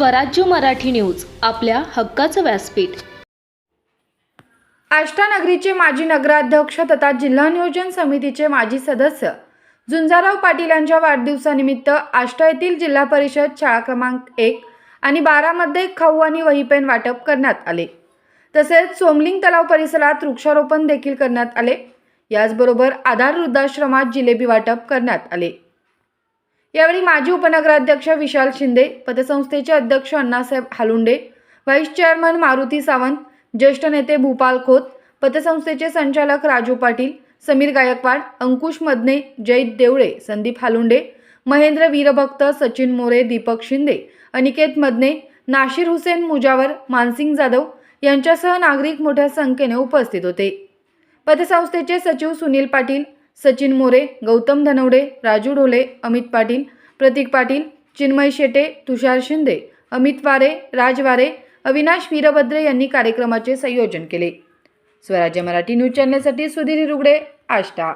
स्वराज्य मराठी न्यूज आपल्या हक्काचं व्यासपीठ. आष्टा नगरीचे माजी नगराध्यक्ष तथा जिल्हा नियोजन समितीचे माजी सदस्य झुंजाराव पाटील यांच्या वाढदिवसानिमित्त आष्टा येथील जिल्हा परिषद शाळा क्रमांक एक आणि बारामध्ये खाऊ आणि वहीपेन वाटप करण्यात आले. तसेच सोमलिंग तलाव परिसरात वृक्षारोपण देखील करण्यात आले. याचबरोबर आधार वृद्धाश्रमात जिलेबी वाटप करण्यात आले. यावेळी माजी उपनगराध्यक्ष विशाल शिंदे पतसंस्थेचे अध्यक्ष अण्णासाहेब हालुंडे व्हाईस चेअरमन मारुती सावंत ज्येष्ठ नेते भूपाल खोत पतसंस्थेचे संचालक राजू पाटील समीर गायकवाड अंकुश मदने जयित देवळे संदीप हालुंडे महेंद्र वीरभक्त सचिन मोरे दीपक शिंदे अनिकेत मदने नाशिर हुसेन मुजावर मानसिंग जाधव यांच्यासह नागरिक मोठ्या संख्येने उपस्थित होते. पतसंस्थेचे सचिव सुनील पाटील सचिन मोरे गौतम धनवडे राजू ढोले अमित पाटील प्रतीक पाटील चिन्मय शेटे तुषार शिंदे अमित वारे राजवारे अविनाश वीरभद्रे यांनी कार्यक्रमाचे संयोजन केले. स्वराज्य मराठी न्यूज चॅनलसाठी सुधीर रुगडे आष्टा.